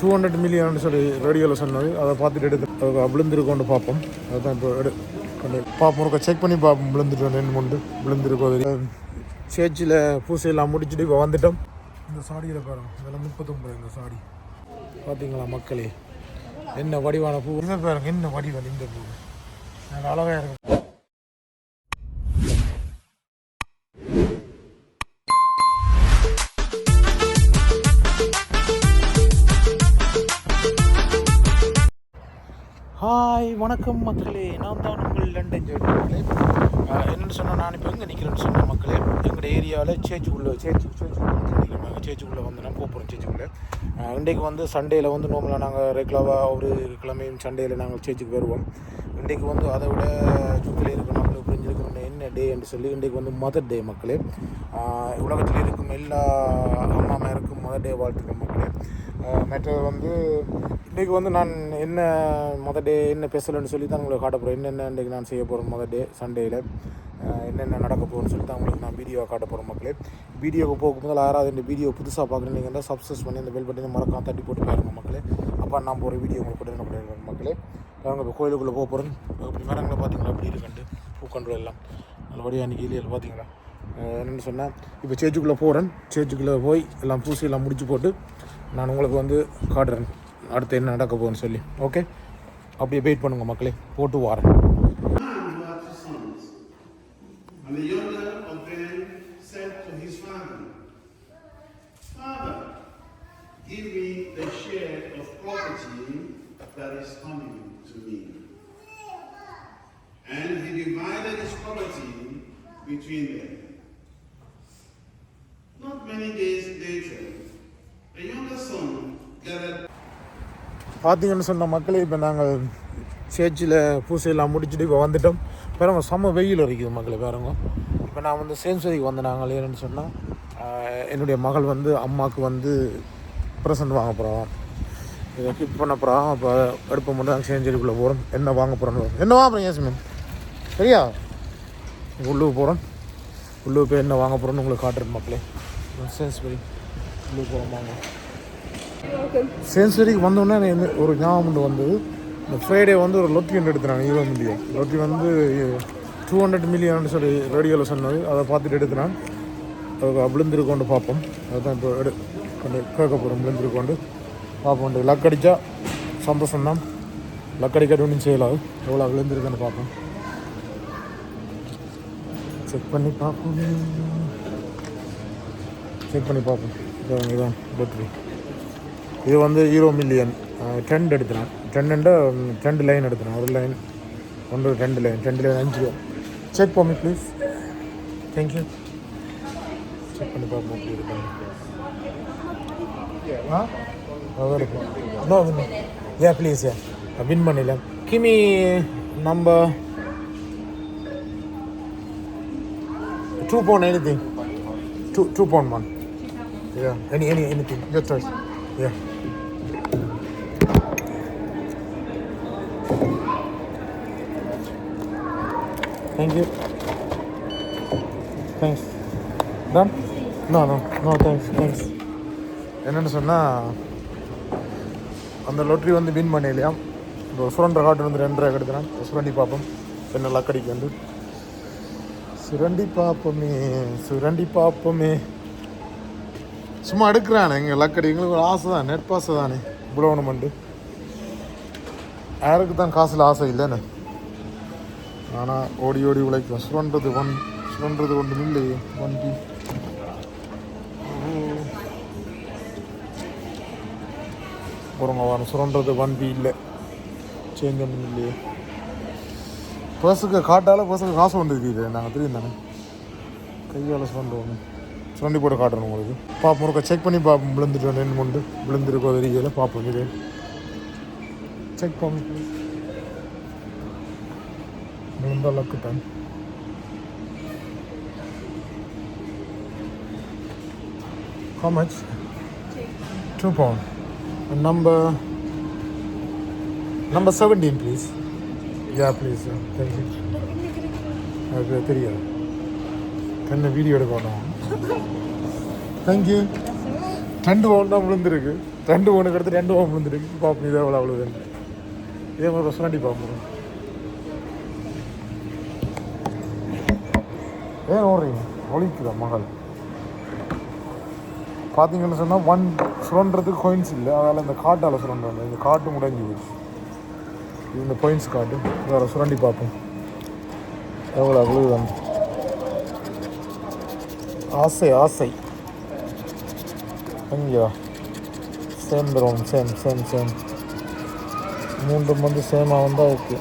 Two hundred million சொல்லி ரேடியோவில் சொன்னது. அதை பார்த்துட்டு எடுத்து அது பார்ப்போம். அதுதான் இப்போ எடு கொண்டு பார்ப்போம் இருக்க செக் பண்ணி பார்ப்போம். விழுந்துட்டு ரெண்டு மூண்டு விழுந்திருக்கோ சேர்ச்சியில் பூசையெல்லாம் முடிச்சுட்டு இப்போ வந்துட்டோம். இந்த சாடியில் பாருங்க இதெல்லாம் முப்பத்தொம்பது இந்த சாடி. பார்த்தீங்களா மக்களே? என்ன வடிவான பூ? இதை பாருங்க என்ன வடிவம் இந்த பூ? நல்ல அழகாக இருக்கும் ஹாய் வணக்கம் மக்களே. நான் தான் உங்கள் லண்டன் ஜோடி என்னென்னு சொன்னால் நான் இப்போ எங்கே நிற்கிறேன்னு சொன்ன மக்களே எங்களோட ஏரியாவில் சேச்சுக்குள்ளே சேச்சு சேச்சுக்குள்ளே நாங்கள் சேச்சுக்குள்ளே வந்து நான் போகிறோம் சேச்சுக்குள்ளே. இன்றைக்கு வந்து சண்டேயில் வந்து நோம்பலாக நாங்கள் ரெகுலராக ஒரு கிழமையும் சண்டேயில் நாங்கள் சேச்சுக்கு வருவோம். இன்றைக்கு வந்து அதை விட சுற்றில் இருக்கிற மக்களுக்கு புரிஞ்சிருக்கிற என்ன டே என்று சொல்லி இன்றைக்கு வந்து மதர் டே மக்களே. உலகத்தில் இருக்கும் எல்லா அம்மா அம்மாருக்கும் மதர் டே வாழ்த்துக்கள் மக்களே. மற்றது வந்து இன்றைக்கு வந்து நான் என்ன மொதல் டே என்ன பேசலன்னு சொல்லி தான் உங்களுக்கு காட்ட போகிறேன் என்னென்ன இன்றைக்கு நான் செய்ய போகிறேன் மொதல் டே சண்டேயில் என்னென்ன நடக்க போகுதுன்னு சொல்லி தான் உங்களுக்கு நான் வீடியோ காட்ட போகிறேன் மக்களே. வீடியோவுக்கு போகும்போது முதல்ல யாராவது இந்த வீடியோ புதுசாக பார்க்குறேன் நீங்கள் தான் சப்ஸ்கிரைப் பண்ணி இந்த பெல் பட்டனை மறக்காம தட்டி போட்டு பாருங்கள் மக்களே. அப்போ நான் போகிற வீடியோ உங்களுக்கு போட்டு என்ன மக்களே. நாங்கள் இப்போ கோயிலுக்குள்ளே போக போகிறோம் அப்படி மரங்களை பார்த்தீங்களா அப்படி இருக்கண்டு பூக்கன்று எல்லாம். நல்லபடியாக அன்றைக்கி இல்லையில் பார்த்தீங்களா என்னென்னு சொன்னால் இப்போ சேர்ச்சுக்குள்ளே போகிறேன் சேர்ச்சுக்குள்ளே போய் எல்லாம் பூசி எல்லாம் முடிச்சு போட்டு நான் உங்களுக்கு வந்து காட்டுறேன். அடுத்து என்ன நடக்க போகுதுன்னு சொல்லி ஓகே அப்படியே வெயிட் பண்ணுங்க மக்களே போட்டு வாரேன் man who had two sons. And the younger of them said to his father, Father, give me the share of property that is coming to me. And he divided his property between them. Not many days பார்த்தீங்கன்னு சொன்ன மக்களே இப்போ நாங்கள் சேர்ச்சில் பூசையெல்லாம் முடிச்சுட்டு இப்போ வந்துட்டோம். பாருங்க செம்ம வெயில் வரைக்குது மக்களே பாருங்க. இப்போ நான் வந்து சேம்சரிக்கு வந்தேன் நாங்கள் ஏன்னு சொன்னால் என்னுடைய மகள் வந்து அம்மாவுக்கு வந்து ப்ரெசன்ட் வாங்க போகிறோம் இதை கிப் பண்ண போகிறோம் அப்போ எடுப்ப மட்டும் நாங்கள் சேஞ்சரிக்குள்ளே போகிறோம் என்ன வாங்க போகிறோன்னு என்ன வாங்க போகிறோம் மேம் சரியா? உள்ளுக்கு போகிறோம் உள்ளுக்கு போய் என்ன வாங்க போகிறோன்னு உங்களுக்கு காட்டுறேன் மக்களே. சேன்ஸ்பரி உள்ளுக்கு போகிறோம் வாங்க. சென்சுரிக்கு வந்தோடனே ஒரு ஞாபகம் ஒன்று வந்தது. இந்த ஃப்ரைடே வந்து ஒரு லொத்தியன் எடுத்துனாங்க இருபது மில்லியன் லொத்தி வந்து டூ ஹண்ட்ரட் மில்லியன் சொல்லி ரேடியோவில் சொன்னது. அதை பார்த்துட்டு எடுத்துனான். அது விழுந்திருக்கோண்டு பார்ப்போம். அதுதான் இப்போ எடு கொண்டு கேட்க போகிறோம் விழுந்திருக்கோண்டு பார்ப்போம் லக் அடித்தா சந்தோஷம் தான் லக் அடிக்காட்டி ஒன்றும் செய்யலாது எவ்வளோ விழுந்திருக்குன்னு பார்ப்போம். செக் பண்ணி பார்ப்போம். செக் பண்ணி பார்ப்போம். இதான் இதான் இது வந்து ஹீரோ மில்லியன் ட்ரெண்ட் எடுத்துனேன் ட்ரெண்டுண்டு ட்ரெண்டு லைன் எடுத்துனேன் ஒரு லைன் ஒன்று ரெண்டு லைன் ரெண்டு லைன் அஞ்சு செக் பண்ணி ப்ளீஸ் தேங்க்யூ செக் பண்ணி பார்ப்போம். எப்படி இருக்கு ஆ? அதான் இருக்கும். No a please a win பண்ணல கிமி number two pound anything two two pound one Yeah, any, any, anything. Your choice. Yeah. Thank you. Thanks. Done? No, no, no, thanks, thanks. என்னென்னு சொன்னால் அந்த லொட்ரி வந்து வின் பண்ண இல்லையா இந்த ஒசுரன் record வந்து ரெண்டு ரெக்கார்டு எடுத்துனேன் சுரண்டி பார்ப்போம் என்ன லக்கடிக்கு வந்து. சுரண்டி பார்ப்போமே சுரண்டி பார்ப்போமே சும்மா எடுக்கிறானே எங்கள் லக்கடி. எங்களுக்கு ஒரு ஆசை தான் நெட் பாசை தானே. இவ்வளோ ஒன்று மண்டு யாருக்கு தான் காசில் ஆசை இல்லைன்னு. ஆனால் ஓடி ஓடி உழைக்கும் சுரண்டது ஒன் சுரண்டது ஒன்றும் இல்லையே வண்டி. போகிறவங்க வரும் சுரண்டது வண்டி இல்லை. சேஞ்ச் ஒன்றும் இல்லையே பர்ஸுக்கு காட்டால் பர்ஸுக்கு காசு கொண்டு நாங்கள் தெரியும் தானே? கையால் சுரண்டுவோம் சுரண்டி போட்டு காட்டுறோம் உங்களுக்கு. பார்ப்போம் ஒருக்கா செக் பண்ணி பார்ப்போம் விழுந்துட்டு ரெண்டு மூணு விழுந்துருக்கோ தெரியல. பார்ப்போம் இது செக் பண்ணி. Belum லக்கு lakukan How much? Two pound. And number number seventeen, please. Yeah, please. Yeah. Thank you. அது தெரியாது என்ன வீடியோ எடுக்கணும் தேங்க்யூ ரெண்டு பவுன் தான் விழுந்திருக்கு ரெண்டு பவுனுக்கு அடுத்து ரெண்டு பவுன் விழுந்திருக்கு பார்ப்போம் இதே எவ்வளோ அவ்வளோ இதே மாதிரி பர்சனாட்டி பார்ப்போம் ஏன் ஓடுறீங்க ஒழிக்குதா மகள்? பார்த்தீங்கன்னு சொன்னால் ஒன் சுழன்றதுக்கு கொயின்ஸ் இல்லை. அதனால் இந்த காட்டால் சுரண்டாங்க இந்த காட்டு முடங்கி போச்சு. இது இந்த கொயின்ஸ் காட்டு. வேறு சுரண்டி பார்ப்போம். எவ்வளோ அவ்வளோ ஆசை ஆசை. எங்கேயா சேம் சேம் சேம் சேம். மூன்றும் வந்து சேமாக வந்தால் ஓகே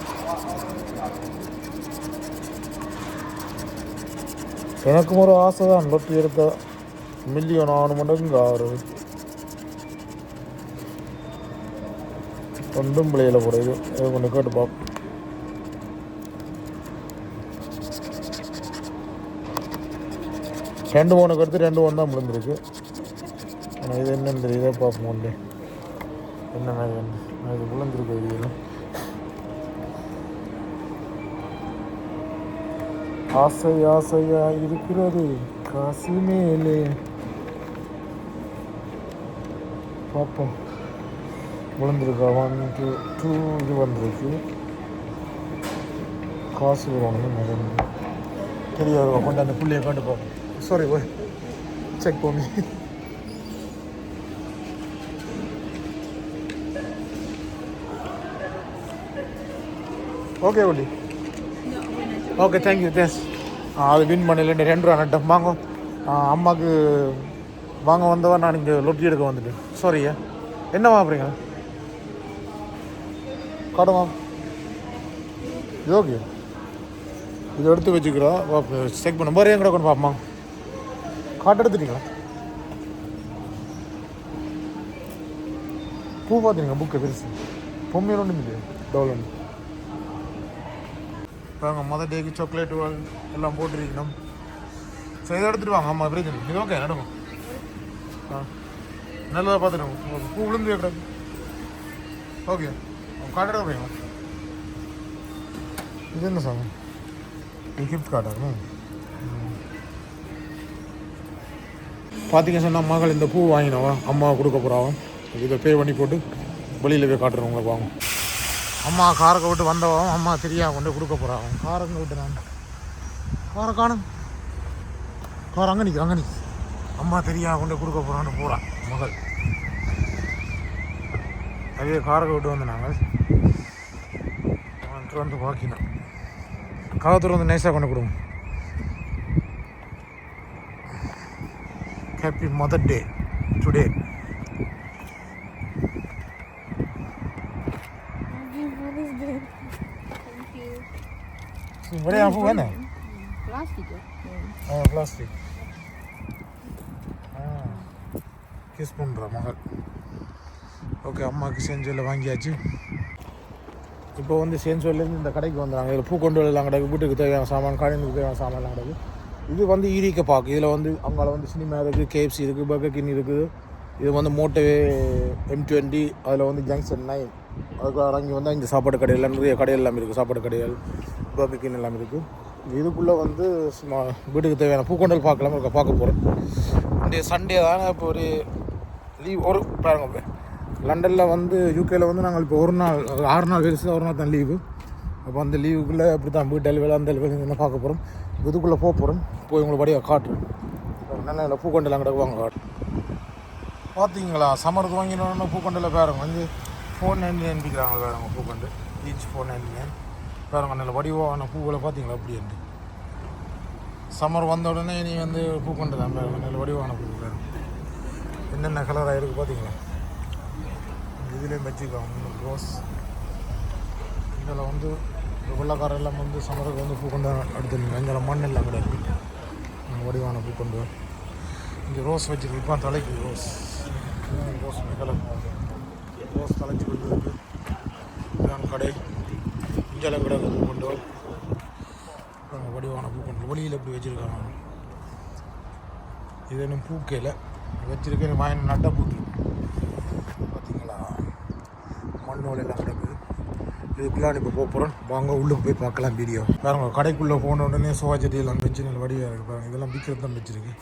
எனக்கும் ஒரு ஆசை தான் பட் எடுத்த மில்லியன் ஆணு மடங்கு ஆறு. ரெண்டும் பிள்ளையில போட இது கொஞ்சம் கேட்டு பார்ப்போம் ரெண்டு மூணுக்கு எடுத்து ரெண்டு ஒன்று தான் முடிஞ்சிருக்கு ஆனால் இது என்னன்னு தெரியும் பார்ப்போம் ஒன்று என்ன மாதிரி இது விழுந்திருக்கு இதெல்லாம் ஆசை ஆசையா இருக்கிறது காசு மேலே. பார்ப்போம். விழுந்திருக்கா ஒன் டூ டூ இது வந்திருக்கு. காசு வருவாங்க தெரியாது கொண்டு அந்த புள்ளையை கொண்டு போகும் சாரி போய். செக் பண்ணி ஓகே ஒல்லி ஓகே தேங்க்யூ தேங்க்ஸ் அது வின் பண்ணல ரெண்டு ரூபா நட்டம் வாங்க அம்மாவுக்கு வாங்க வந்தவா நான் இங்கே லொட்டி எடுக்க வந்துட்டேன். சாரியா என்ன வாங்குறீங்க கடை வாங்க. இது இதை எடுத்து வச்சுக்கிறோம் செக் பண்ண மாதிரி எங்கட கொண்டு பார்ப்போம் காட்டு எடுத்துட்டீங்களா? பூ பார்த்துங்க புக்கு பெருசு பொம்மையில ஒன்றும் இல்லையா டவுல் இப்போ மொதல் டேக்கு சாக்லேட் எல்லாம் போட்டிருக்கணும். சரி இதை எடுத்துட்டு வாங்க ஆமாம் பிரச்சனை இது ஓகே நடக்கும். ஆ நல்லதாக பார்த்துட்டு பூ விழுந்து கிடக்கு. ஓகே கார்டு எடுக்கிறீங்களா இது என்ன சார் இது கிஃப்ட் கார்டாக பார்த்தீங்க சொன்னால் மகள் இந்த பூ வாங்கினவா? அம்மா கொடுக்க போகிறாவா இதை பே பண்ணி போட்டு வெளியில் போய் காட்டுறேன் வாங்க. அம்மா காரக்க விட்டு வந்தவன் அம்மா தெரியா கொண்டு கொடுக்க போகிறான் காரங்க விட்டு நான் காரை காணும். கார் அங்கே நிற்க அங்கே நிற்க அம்மா தெரியா கொண்டு கொடுக்க போகிறான்னு போகிறான் மகள். அதே காரக்க விட்டு வந்து நாங்கள் வந்துட்டு வந்து பாக்கினோம் காவத்தூர் வந்து நைஸாக கொண்டு கொடுங்க. Happy mother day today Where are you going? Plastic. Oh, plastic. Ah. Kiss பண்ணுற மகள். ஓகே அம்மாவுக்கு செஞ்சோலில் வாங்கியாச்சு. இப்போ வந்து செஞ்சோல்லேருந்து இந்த கடைக்கு வந்துடுறாங்க இதில் பூ கொண்டு வரலாம் கிடையாது. வீட்டுக்கு தேவையான சாமான் கடைக்கு தேவையான சாமான்லாம் கிடையாது. இது வந்து ஈரிக்க பார்க் இதில் வந்து அவங்கள வந்து சினிமா இருக்குது கேஎஃப்சி இருக்குது பர்கர் கின் இருக்குது இது வந்து மோட்டவே எம் டுவெண்ட்டி அதில் வந்து ஜங்ஷன் நைன் அதுக்கு இறங்கி வந்தால் இங்கே சாப்பாடு கடையில் நிறைய கடையெல்லாம் இருக்குது சாப்பாடு கடைகள். பர்கர் எல்லாம் இருக்குது இதுக்குள்ளே வந்து சும்மா வீட்டுக்கு தேவையான பூக்கொண்டல் பார்க்கலாம் இருக்க பார்க்க போகிறோம் இன்றைய சண்டே தானே இப்போ ஒரு லீவ் ஒரு பாருங்க லண்டனில் வந்து யூகேயில் வந்து நாங்கள் இப்போ ஒரு நாள் ஆறு நாள் கழிச்சு ஒரு நாள் தான் லீவு அப்போ அந்த லீவுக்குள்ளே அப்படி தான் வீட்டு அலுவலகம் அந்த அலுவலகம் என்ன பார்க்க போகிறோம் இதுக்குள்ளே போக போகிறோம் போய் உங்களை படியாக காட்டுறேன். நல்ல பூக்கொண்டெல்லாம் கிடக்கு வாங்க காட்டு பார்த்தீங்களா சம்மருக்கு வாங்கினோன்னா பூக்கொண்டில் பேருங்க வந்து ஃபோர் நைன்டி நைன் விற்கிறாங்க பாருங்க பூக்கொண்டு ஈச் ஃபோர் நைன்டி நைன் பாருங்க நல்ல வடிவான பூக்களை பார்த்தீங்களா? அப்படின்ட்டு சம்மர் வந்த உடனே நீ வந்து பூ தான் பாருங்க நல்ல வடிவான பூ என்னென்ன கலராக இருக்குது பார்த்தீங்களா? இதுலேயும் வச்சுருக்காங்க. ரோஸ் இதில் வந்து இந்த எல்லாம் வந்து சம்மருக்கு வந்து பூ கொண்டு எடுத்துருங்க எங்களை மண் எல்லாம் கிடையாது வடிவான பூ கொண்டு இங்கே ரோஸ் வச்சிருக்கு. இப்போ தலைக்கு ரோஸ் ரோஸ் கலர் ரோஸ் தலைச்சி கொடுத்துருக்கு இதுதான் கடை. இஞ்சலம் கடை பூக்கொண்டு அப்புறம் வடிவான பூக்கொண்டு ஒளியில் எப்படி வச்சுருக்காங்க? இது இன்னும் பூக்கையில் வச்சிருக்கேன் வாங்கி நட்டை பூத்து. பார்த்தீங்களா மண்ணோல் எல்லாம் கிடக்குது. இதுக்குள்ளான் இப்போ போக போகிறோம் வாங்க உள்ளுக்கு போய் பார்க்கலாம் வீடியோ பாருங்க கடைக்குள்ளே போன உடனே சோஜடி எல்லாம் வச்சு நல்ல வடிவாக இருக்குது பாருங்கள் இதெல்லாம் விற்கிறது தான் வச்சுருக்கு.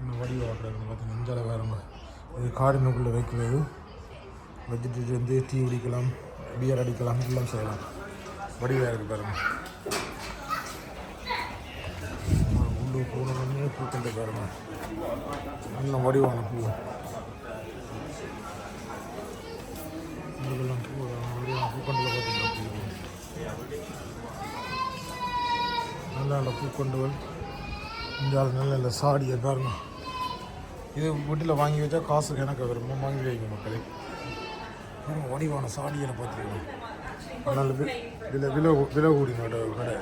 இன்னும் வடிவாக கிடக்குது பார்த்தீங்கன்னா இஞ்சால பாருங்க. இது காடினுக்குள்ளே வைக்கிறது. வச்சுட்டு வந்து டீ குடிக்கலாம் பியர் அடிக்கலாம் எல்லாம் செய்யலாம். வடிவாக இருக்கு பாருங்க. உள்ளூர் போனோடனே பூக்கண்டை பாருங்க. நல்ல வடிவான பூ. இதுக்கெல்லாம் பூ வடிவான பூக்கண்டில் பார்த்தீங்கன்னா பூ. நல்ல நல்ல பூக்கொண்டுகள். இந்த ஆள் நல்ல நல்ல சாடியை பாருங்க. இது வீட்டில் வாங்கி வச்சா காசு எனக்கு விரும்ப வாங்கி வைங்க மக்களே. வடிவான சாடியில் பார்த்துருக்கோம் நல்ல விலை விலை விலை கூடி கடை கடை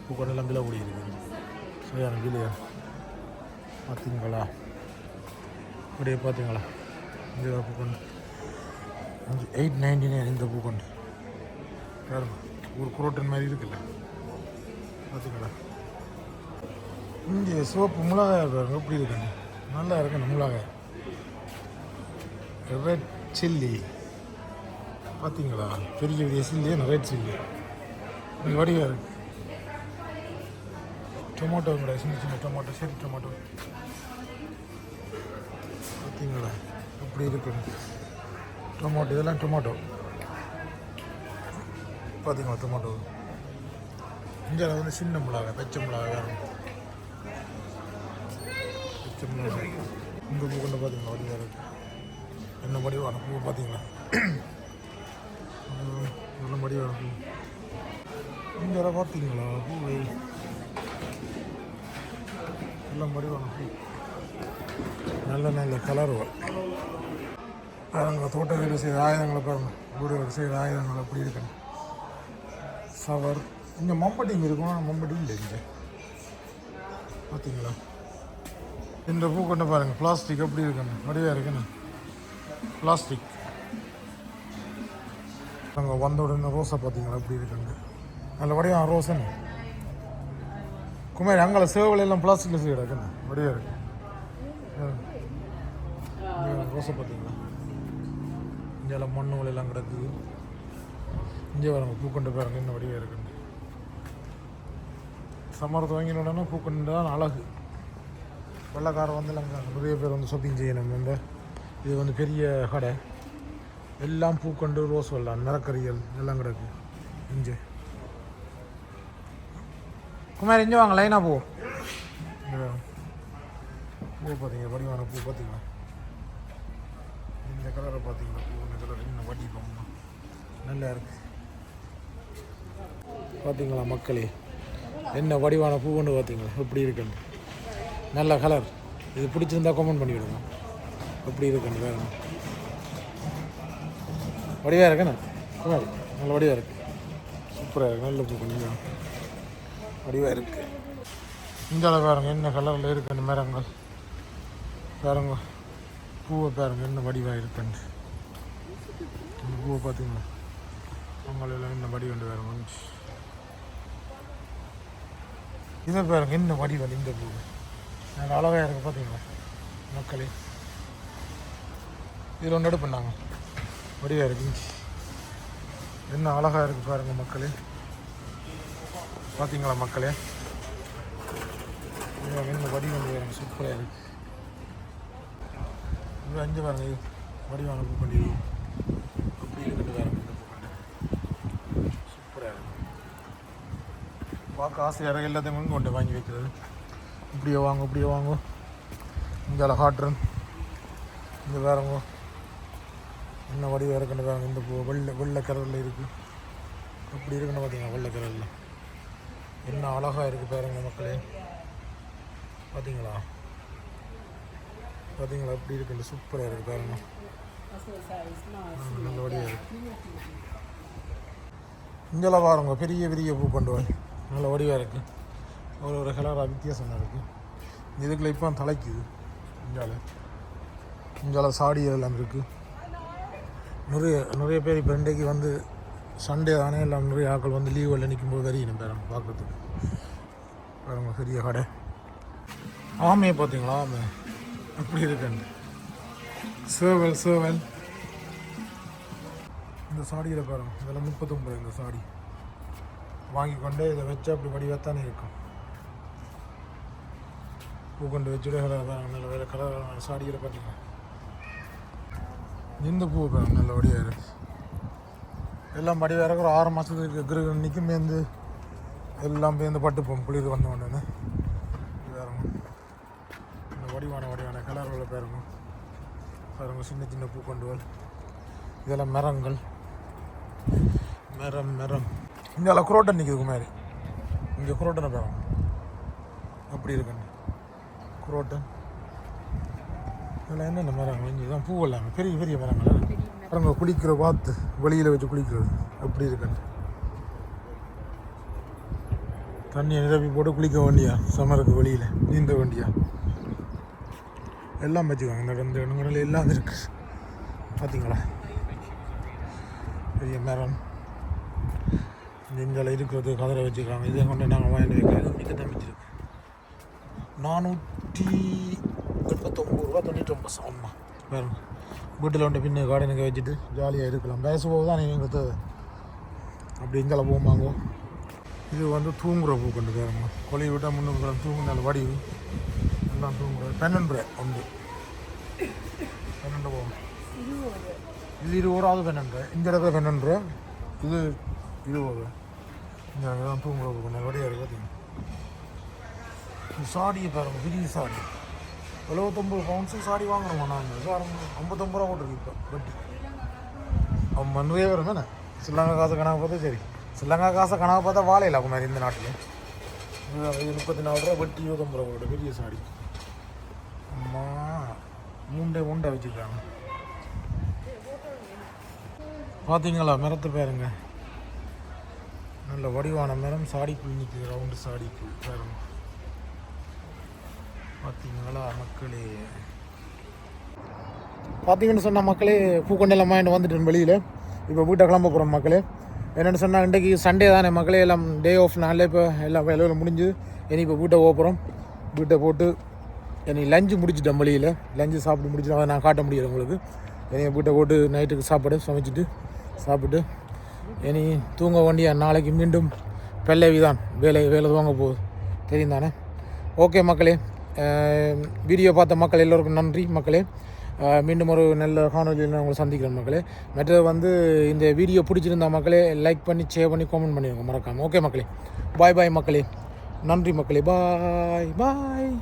இது விலை கூடி இருக்குது சரியான விலையா? பார்த்தீங்களா அப்படியே பார்த்தீங்களா இந்த பூக்கொண்டு அஞ்சு எயிட் நைன்டி நைன் இந்த பூக்கொண்டு பாருங்க ஒரு குரோட்டன் மாதிரி இருக்குல்ல. பார்த்தீங்களா இங்கே சோப்பு மிளகாய் பாருங்க எப்படி இருக்குங்க நல்லா இருக்குங்க மிளகாய். ரெட் சில்லி பார்த்தீங்களா பெரிய பெரிய சில்லி ரெட் சில்லி இது வடிவாக இருக்கு. டொமேட்டோ கூட சின்ன சின்ன டொமேட்டோ சரி டொமேட்டோ பார்த்தீங்களா எப்படி இருக்கு டொமேட்டோ இதெல்லாம் டொமேட்டோ பார்த்தீங்களா டொமேட்டோ இங்கே வந்து சின்ன மிளகாய் பச்சை மிளகாய் வேறு பச்சை மிளகாய். இந்த பூ கொண்டு பார்த்தீங்களா வடிவாக இருக்கு. என்ன வடிவான பூ பார்த்தீங்களா உம், நல்ல இருக்கும். இந்த இங்கே பார்த்தீங்களா? பூவை. எல்லாம் வடிவான பூ நல்ல நல்ல கலர் பாருங்க தோட்ட வேலை செய்கிற ஆயுதங்களை பாருங்கள் வீடு வேலை செய்கிற ஆயுதங்கள் அப்படி இருக்கணும். சவர். இங்கே மம்பட்டிங்க இருக்கும்? ஆனால் மம்பட்டி இல்லை இங்கே. பார்த்தீங்களா? இந்த பூ கொண்டு பாருங்கள் பிளாஸ்டிக் எப்படி இருக்குன்னு வடிவாக இருக்குன்னு பிளாஸ்டிக் அங்கே வந்த உடனே ரோஸை பார்த்தீங்களா? எப்படி இருக்குன்னு. நல்ல வடிவாக ரோஸன்னு குமாரி அங்கே சேவல் எல்லாம் பிளாஸ்டிக்கில் செய்ய கிடக்குன்னு வடிவாக இருக்கு. ரோஸை பார்த்தீங்களா? இங்கே மண்ணுகள் எல்லாம் கிடக்குது இங்கே வரங்க பூக்கொண்டு பாருங்க இன்னும் வடிவாக இருக்குன்னு. சம்மர் துவங்கின உடனே பூக்கொண்டு தான் அழகு. வெள்ளக்காரன் வந்து அங்கே நிறைய பேர் வந்து ஷாப்பிங் செய்யணும். இந்த இது வந்து பெரிய கடை. எல்லாம் பூக்கண்டு ரோஸ் வெள்ளம் நிறக்கறிகள் எல்லாம் கிடக்கு. இஞ்சு. குமார் இங்கே வாங்க லைனாக பூ. பூ. பார்த்தீங்க வடிவான பூ பார்த்தீங்களா இந்த கலரை பார்த்தீங்களா பூ இந்த கலர் இன்னும் வட்டி போகணும் நல்லா இருக்கு. பார்த்தீங்களா மக்களே? என்ன வடிவான பூவுன்னு பார்த்தீங்களா எப்படி இருக்குன்னு. நல்ல கலர் இது பிடிச்சிருந்தா கமெண்ட் பண்ணி விடுங்க எப்படி இருக்குன்னு வேறு வடிவாக இருக்குண்ணே. நல்ல வடிவாக இருக்குது சூப்பராக இருக்குது நல்ல பூ கொஞ்சம் வடிவாக இருக்குது இந்த அளவு பாருங்க. என்ன கலரில் இருக்குன்னு மரங்கள். பாருங்க. பூவை பாருங்க. என்ன வடிவாக இருக்குன்னு. இந்த பூவை பார்த்தீங்களா அவங்களெல்லாம் என்ன வடி கொண்டு வேறு வந்து இதை பாருங்க. என்ன வடிவம் இந்த பூ? நல்ல அழகாக இருக்குது பார்த்தீங்களா மக்களே. இதில் ஒன்று எடுப்புனாங்க வடிவாக இருக்கு. என்ன அழகாக இருக்குது பாருங்கள் மக்களே. பார்த்தீங்களா மக்களே? என்ன வடிவம் வேறு சூப்பராக இருக்குது இது அஞ்சு பாருங்க. வடிவம் வடிவான பண்ணி அப்படி இருக்குன்னு வேறு சூப்பராக இருக்குது பார்க்க ஆசையாக எல்லாத்தையும் கொண்டு வாங்கி வைக்கிறது. இப்படியே வாங்க இப்படியே வாங்க. இங்கே ஹாட்ரன் இங்கே வேறங்க என்ன வடிவாக இருக்குன்னு வேறங்க இந்த பூ வெள்ளை வெள்ளை கலரில் இருக்குது அப்படி இருக்குன்னு பார்த்தீங்கன்னா வெள்ளை கலரில்? என்ன அழகாக இருக்குது பாருங்கள் மக்களே. பார்த்தீங்களா பார்த்தீங்களா அப்படி இருக்குல்ல சூப்பராக இருக்குது பாருங்க. நல்ல வடிவாக இருக்குது இங்கெல்லாம் பாருங்க பெரிய பெரிய பூ கொண்டு வாங்க நல்ல வடிவாக இருக்குது ஒரு ஒரு கலராக வித்தியாசமாக இருக்குது இதுக்குள்ள இப்போ தலைக்குது. இங்கால. இங்கால சாடி எல்லாம் இருக்குது நிறைய நிறைய பேர் இப்போ இன்றைக்கு வந்து சண்டே தானே எல்லாம் நிறைய ஆட்கள் வந்து லீவில் நிற்கும்போது தெரியணும் பேரம் பார்க்குறதுக்கு. பாருங்க பெரிய கடை. ஆமையை பார்த்தீங்களா ஆமை? அப்படி இருக்குன்னு. சேவல் சேவல் இந்த சாடியில் பாருங்க இதெல்லாம் முப்பத்தொம்பது இந்த சாடி. வாங்கி கொண்டு இதை வச்சு அப்படி வடிவாத்தானே இருக்கும். பூ கொண்டு வச்சுட்டு வேறு நல்ல வேறு கலர் சாடியில் பார்த்தீங்கன்னா இந்த பூ பாருங்க நல்லபடியாக இருக்குது எல்லாம் படி வேற ஒரு ஆறு மாதத்துக்கு இருக்கிற நிற்கும் பேருந்து எல்லாம் பேருந்து பட்டு போகும். குளிர் வந்த உடனே. வேறங்க இந்த வடிவான வடிவான கலர்களை பாருங்க. பாருங்க சின்ன சின்ன பூ கொண்டு இதெல்லாம் மரங்கள். மரம் மரம். இங்கே குரோட்டன் நிற்கிது மாதிரி இங்கே குரோட்டனை பாருங்க. அப்படி இருக்குங்க. குரோட்டன். அதில் என்னென்ன மரங்கள் இங்கே தான் பூ எல்லாமே பெரிய பெரிய மரங்கள் பாருங்க குளிக்கிற பார்த்து வெளியில் வச்சு குளிக்கிறது. அப்படி இருக்குன்னு தண்ணியை நிரப்பி போட்டு குளிக்க வேண்டியா? சமருக்கு வெளியில். நீந்த வேண்டியா? எல்லாம் வச்சுக்கோங்க. இந்த இந்த இடங்களில் எல்லாம் இருக்கு. பார்த்தீங்களா பெரிய மரம். இங்கே இருக்கிறது? கதரை வச்சுருக்காங்க இதை கொண்டு நாங்கள் வாங்கி வைக்கிறது தான் வச்சுருக்கோம் நானூற்றி பூரா ரூபா ரொம்ப ஆமா வேறு வீட்டில் வந்துட்டு பின்னு கார்டனுக்கு வச்சுட்டு ஜாலியாக இருக்கலாம். பேசும்போது தான் எங்களுக்கு அப்படி எங்கே போகும்பாங்க இது வந்து தூங்குற பூ கொண்டு போயிருங்க கொலி விட்டால் முன்னூறு தூங்குனால வடிவு. எல்லாம் தூங்குற. பன்னெண்டு உண்டு. பன்னெண்டு போகும். இது இருபது. பன்னெண்டு. இந்த இடத்துல பன்னெண்டு. இது இருபது. இந்த தான் தூங்குற பூ கொண்டு வடியாக இருக்கு பார்த்தீங்க சாடியை பாருங்கள் பெரிய சாடி. எழுபத்தொம்பது பவுன்ஸு சாடி வாங்கணுமா நாங்கள் பாருங்க ஐம்பத்தொம்பது ரூபா போட்டுருக்கு இப்போ வட்டி. அவன் மண்ணுவே வரும் தானே? ஸ்ரீலங்கா காசு கணக்கு பார்த்தா சரி. ஸ்ரீலங்கா காசை கணக்கு பார்த்தா வாழையில் அப்போ மாதிரி இந்த நாட்டில். முப்பத்தி நாலு ரூபா வட்டி இருபத்தொம்பது ரூபா போட்டு பெரிய சாடி அம்மா மூண்டை மூண்டை வச்சுருக்காங்க. பார்த்தீங்களா மரத்து பாருங்க? நல்ல வடிவான மரம் சாடிக்குள் நிற்குது ரவுண்டு சாடிக்குள் பேருங்க. பார்த்தீங்களா மக்களே? பார்த்தீங்கன்னு சொன்னால் மக்களே பூக்கொண்டெல்லாம் வாங்கிட்டு வந்துட்டேன் வெளியில். இப்போ வீட்டை கிளம்ப போகிறோம் மக்களே. என்னென்னு சொன்னால் இன்றைக்கு சண்டே தானே மக்களே. எல்லாம் டே ஆஃப் நாளில் இப்போ எல்லாம் வேலையில் முடிஞ்சு இனி இப்போ வீட்டை போகிறோம் வீட்டை போட்டு என்னை லஞ்சு முடிச்சிட்டேன் வெளியில். லஞ்சு சாப்பிட்டு முடிச்சுட்டு அதை நான் காட்ட முடியல உங்களுக்கு. என்னை வீட்டை போட்டு நைட்டுக்கு சாப்பாடு சமைச்சிட்டு சாப்பிட்டு இனி தூங்க வேண்டிய நாளைக்கு மீண்டும் பெல்லவி தான். வேலை வேலை தூங்க போகுது. தெரியும் தானே? ஓகே மக்களே. வீடியோ பார்த்த மக்கள் எல்லோருக்கும் நன்றி மக்களே. மீண்டும் ஒரு நல்ல காணொலியில் நான் உங்களை சந்திக்கிறேன் மக்களே. மற்றது வந்து இந்த வீடியோ பிடிச்சிருந்தா மக்களே லைக் பண்ணி ஷேர் பண்ணி காமெண்ட் பண்ணிடுங்க மறக்காமல் ஓகே மக்களே. பாய் பாய் மக்களே. நன்றி மக்களே. பாய் பாய்